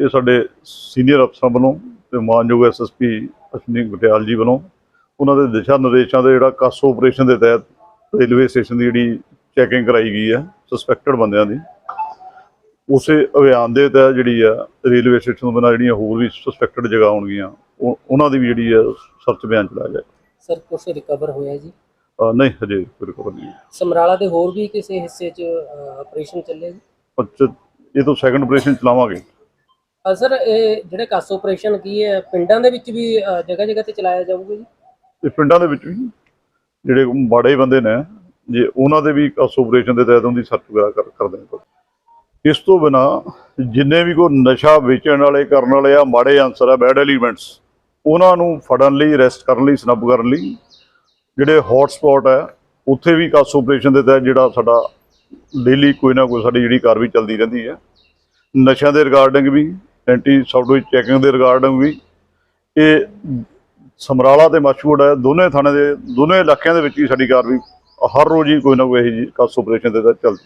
ਇਹ ਸਾਡੇ ਸੀਨੀਅਰ ਅਫਸਰਾਂ ਵੱਲੋਂ ਤੇ ਮਾਨਯੋਗ ਐਸਐਸਪੀ ਅਸ਼ਵਨੀ ਗੁਟਿਆਲ ਜੀ ਵੱਲੋਂ ਉਹਨਾਂ ਦੇ ਦਿਸ਼ਾ ਨਿਰਦੇਸ਼ਾਂ ਦੇ ਜਿਹੜਾ ਕਾਸੋ ਆਪਰੇਸ਼ਨ ਦੇ ਤਹਿਤ ਰੇਲਵੇ ਸਟੇਸ਼ਨ ਦੀ ਜਿਹੜੀ ਚੈਕਿੰਗ ਕਰਾਈ ਗਈ ਹੈ ਸਸਪੈਕਟਡ ਬੰਦਿਆਂ ਦੀ। ਉਸੇ ਅਭਿਆਨ ਦੇ ਤਹਿਤ ਜਿਹੜੀ ਆ ਰੇਲਵੇ ਸਟੇਸ਼ਨ ਤੋਂ ਬਿਨਾਂ ਜਿਹੜੀਆਂ ਹੋਰ ਵੀ ਸਸਪੈਕਟਡ ਜਗ੍ਹਾ ਹੋਣਗੀਆਂ ਉਹ- ਉਹਨਾਂ ਦੀ ਵੀ ਜਿਹੜੀ ਆ ਸਰਚ ਅਭਿਆਨ ਚਲਾਇਆ ਜਾਏ। ਸਰ ਕੁਛ ਰਿਕਵਰ ਹੋਇਆ ਜੀ? ਨਹੀਂ ਹਜੇ ਕੋਈ ਰਿਕਵਰ ਨਹੀਂ ਸਮਰਾਲਾ ਦੇ ਹੋਰ ਵੀ ਕਿਸੇ ਹਿੱਸੇ 'ਚ ਆਪਰੇਸ਼ਨ ਚੱਲੇ ਜੀ? ਇਹ ਤੋਂ ਸੈਕੰਡ ਆਪਰੇਸ਼ਨ ਚਲਾਵਾਂਗੇ। ਸਰ, ਇਹ ਜਿਹੜੇ ਕਾਸ ਆਪਰੇਸ਼ਨ ਕੀ ਹੈ, ਪਿੰਡਾਂ ਦੇ ਵਿੱਚ ਵੀ ਜਗ੍ਹਾ ਜਗ੍ਹਾ ਤੇ ਚਲਾਇਆ ਜਾਊਗਾ ਜੀ? ਤੇ ਪਿੰਡਾਂ ਦੇ ਵਿੱਚ ਵੀ ਜਿਹੜੇ ਮਾੜੇ ਬੰਦੇ ਨੇ, ਜੇ ਉਹਨਾਂ ਦੇ ਵੀ ਕਾਸ ਆਪਰੇਸ਼ਨ ਦੇ ਤਹਿਤ ਉਹਦੀ ਸਰਚ ਵਗੈਰਾ ਕਰ, ਕਰਦੇ ਨੇ ਇਸ ਤੋਂ ਬਿਨਾ ਜਿੰਨੇ ਵੀ ਕੋਈ ਨਸ਼ਾ ਵੇਚਣ ਵਾਲੇ, ਕਰਨ ਵਾਲੇ ਆ, ਮਾੜੇ ਅਨਸਰ ਆ ਬੈਡ ਐਲੀਮੈਂਟਸ ਉਹਨਾਂ ਨੂੰ ਫੜਨ ਲਈ ਅਰੈਸਟ ਕਰਨ ਲਈ ਸਨੱਬ ਕਰਨ ਲਈ, ਜਿਹੜੇ ਹੌਟ ਸਪੌਟ ਹੈ ਉੱਥੇ ਵੀ ਕਾਸ ਆਪਰੇਸ਼ਨ ਦੇ ਤਹਿਤ ਜਿਹੜਾ ਸਾਡਾ ਡੇਲੀ ਕੋਈ ਨਾ ਕੋਈ ਸਾਡੀ ਜਿਹੜੀ ਕਾਰਵਾਈ ਚੱਲਦੀ ਰਹਿੰਦੀ ਹੈ। ਨਸ਼ਿਆਂ ਦੇ ਰਿਗਾਰਡਿੰਗ ਵੀ ਐਂਟੀ ਸਾਊਡਵੇਜ ਚੈਕਿੰਗ ਦੇ ਰਿਗਾਰਡਿੰਗ ਵੀ ਇਹ ਸਮਰਾਲਾ ਤੇ ਹੈ, ਦੋਨੇ ਥਾਣੇ ਦੇ, ਦੋਨੇ ਇਲਾਕਿਆਂ ਦੇ ਵਿੱਚ ਹੀ ਸਾਡੀ ਕਾਰਵਾਈ ਹਰ ਰੋਜ਼ ਹੀ ਕੋਈ ਨਾ ਕੋਈ ਇਹੋ ਜਿਹੀ ਕਸ ਆਪਰੇਸ਼ਨ ਦੇ ਤਹਿਤ ਚੱਲਦੀ।